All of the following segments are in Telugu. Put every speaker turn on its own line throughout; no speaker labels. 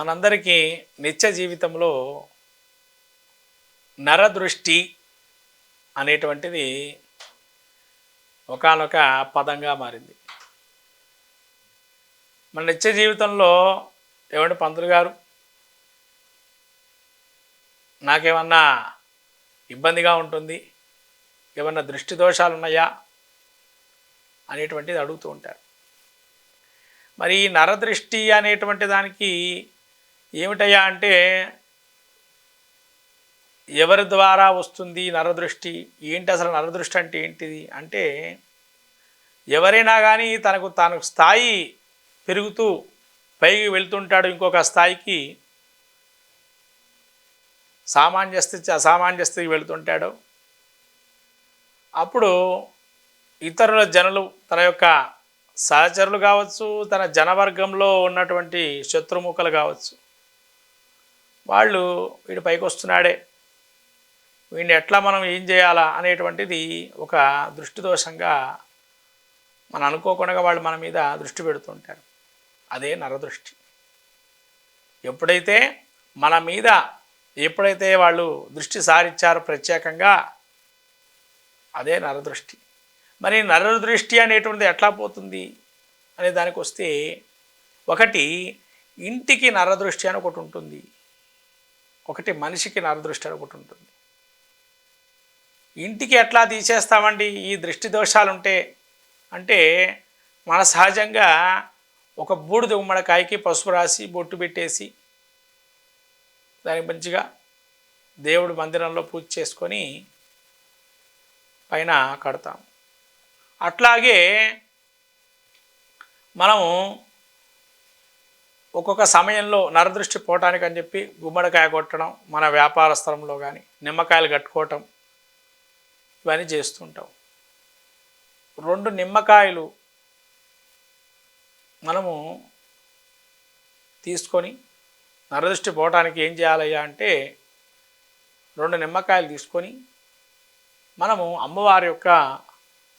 మనందరికీ నిత్య జీవితంలో నరదృష్టి అనేటువంటిది ఒకానొక పదంగా మారింది. మన నిత్య జీవితంలో ఏమంటే పంతులు గారు? నాకేమన్నా ఇబ్బందిగా ఉంటుంది? ఏమన్నా దృష్టి దోషాలు ఉన్నాయా అనేటువంటిది అడుగుతూ ఉంటారు. మరి ఈ నరదృష్టి అనేటువంటి దానికి ఏమిటయ్యా అంటే ఎవరి ద్వారా వస్తుంది నరదృష్టి? ఏంటి అసలు నరదృష్టి అంటే ఏంటిది? అంటే ఎవరైనా కానీ తనకు తాను స్థాయి పెరుగుతూ పైకి వెళ్తుంటాడు ఇంకొక స్థాయికి సామాన్య స్థితి అసామాన్య స్థితికి వెళుతుంటాడు. అప్పుడు ఇతరుల జనులు తన యొక్క సహచరులు కావచ్చు తన జనవర్గంలో ఉన్నటువంటి శత్రుముఖలు కావచ్చు వాళ్ళు వీడు పైకి వస్తున్నాడే వీడిని ఎట్లా మనం ఏం చేయాలా అనేటువంటిది ఒక దృష్టి దోషంగా మనం అనుకోకుండా వాళ్ళు మన మీద దృష్టి పెడుతుంటారు. అదే నరదృష్టి. ఎప్పుడైతే మన మీద ఎప్పుడైతే వాళ్ళు దృష్టి సారించారో ప్రత్యేకంగా అదే నరదృష్టి. మరి నరదృష్టి అనేటువంటిది ఎట్లా పోతుంది అనే దానికి వస్తే ఒకటి ఇంటికి నరదృష్టి అని ఒకటి ఉంటుంది. ఒకటి మనిషికి నరదృష్టి ఒకటి ఉంటుంది. ఇంటికి ఎట్లా తీసేస్తామండి? ఈ దృష్టి దోషాలు ఉంటే అంటే మన సహజంగా ఒక బూడిద ఉమ్మడికాయకి పసుపు రాసి బొట్టు పెట్టేసి దానికి మంచిగా దేవుడి మందిరంలో పూజ చేసుకొని పైన కడతాం అట్లాగే మనము ఒక్కొక్క సమయంలో నరదృష్టి పోవటానికి అని చెప్పి గుమ్మడికాయ కొట్టడం మన వ్యాపార స్థలంలో కానీ నిమ్మకాయలు కట్టుకోవటం ఇవన్నీ చేస్తుంటాం. రెండు నిమ్మకాయలు మనము తీసుకొని నరదృష్టి పోవటానికి ఏం చేయాలయ్యా అంటే రెండు నిమ్మకాయలు తీసుకొని మనము అమ్మవారి యొక్క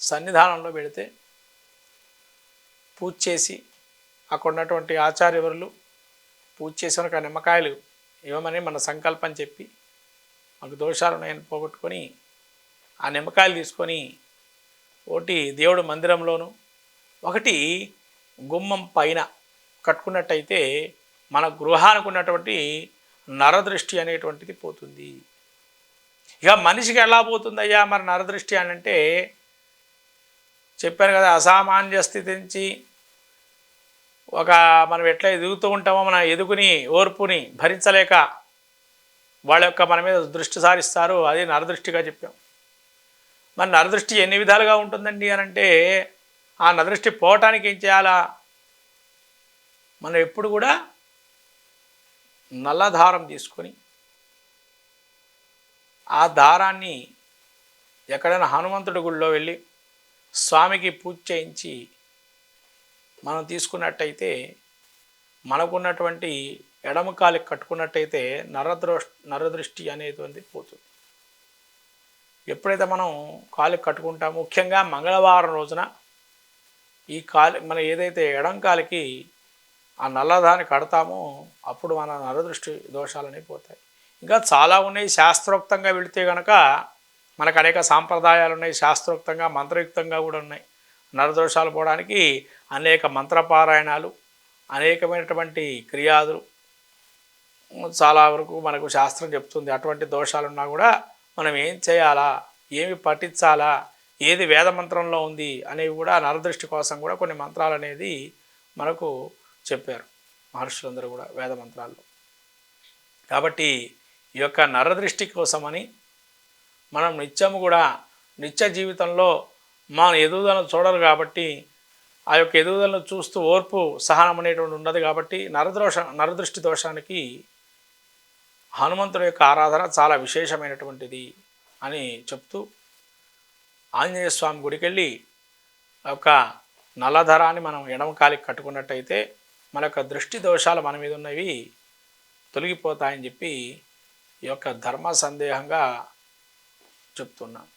సన్నిధానంలో పెడితే పూజ చేసి అక్కడ ఉన్నటువంటి ఆచార్యవరులు పూజ చేసిన ఒక నిమ్మకాయలు ఇవ్వమని మన సంకల్పం చెప్పి మాకు దోషాలు ఉన్నాయని పోగొట్టుకొని ఆ నిమ్మకాయలు తీసుకొని ఒకటి దేవుడు మందిరంలోను ఒకటి గుమ్మం పైన కట్టుకున్నట్టయితే మన గృహానికి ఉన్నటువంటి నరదృష్టి అనేటువంటిది పోతుంది. ఇక మనిషికి ఎలా పోతుందయ్యా మరి నరదృష్టి అని అంటే చెప్పాను కదా అసామాన్య స్థితి నుంచి ఒక మనం ఎట్లా ఎదుగుతూ ఉంటామో మన ఎదుగుని ఓర్పుని భరించలేక వాళ్ళ యొక్క మన మీద దృష్టి సారిస్తారు. అది నరదృష్టిగా చెప్పాం. మరి నరదృష్టి ఎన్ని విధాలుగా ఉంటుందండి అని అంటే ఆ నరదృష్టి పోవటానికి ఏం చేయాలా? మనం ఎప్పుడు కూడా నల్ల దారం తీసుకొని ఆ దారాన్ని ఎక్కడైనా హనుమంతుడి గుడిలో వెళ్ళి స్వామికి పూజ చేయించి మనం తీసుకున్నట్టయితే మనకున్నటువంటి ఎడమ కాలికి కట్టుకున్నట్టయితే నరద్రోష్ నరదృష్టి అనేది పోతుంది. ఎప్పుడైతే మనం కాలికి కట్టుకుంటామో ముఖ్యంగా మంగళవారం రోజున ఈ కాలి మన ఏదైతే ఎడం కాలికి ఆ నల్లదాన్ని కడతామో అప్పుడు మన నరదృష్టి దోషాలని పోతాయి. ఇంకా చాలా ఉన్నాయి శాస్త్రోక్తంగా వెళితే కనుక మనకు అనేక సాంప్రదాయాలు ఉన్నాయి శాస్త్రోక్తంగా మంత్రయుక్తంగా కూడా ఉన్నాయి. నరదోషాలు పోవడానికి అనేక మంత్రపారాయణాలు అనేకమైనటువంటి క్రియాదులు. చాలా వరకు మనకు శాస్త్రం చెప్తుంది అటువంటి దోషాలున్నా కూడా మనం ఏం చేయాలా ఏమి పఠించాలా ఏది వేద మంత్రంలో ఉంది అనేవి కూడా నరదృష్టి కోసం కూడా కొన్ని మంత్రాలు అనేది మనకు చెప్పారు మహర్షులందరూ కూడా వేద మంత్రాల్లో. కాబట్టి ఈ యొక్క నరదృష్టి కోసమని మనం నిత్యము కూడా నిత్య జీవితంలో మన ఎదుగుదలను చూడరు కాబట్టి ఆ యొక్క ఎదుగుదలను చూస్తూ ఓర్పు సహనం అనేటువంటి ఉండదు కాబట్టి నరదోష నరదృష్టి దోషానికి హనుమంతుడి యొక్క ఆరాధన చాలా విశేషమైనటువంటిది అని చెప్తూ ఆంజనేయ స్వామి గుడికి వెళ్ళి ఒక నల్లధరాన్ని మనం ఎడమ కాలికి కట్టుకున్నట్టయితే మన యొక్క దృష్టి దోషాలు మన మీద ఉన్నవి తొలగిపోతాయని చెప్పి ఈ యొక్క ధర్మ సందేహంగా చెప్తున్నాం.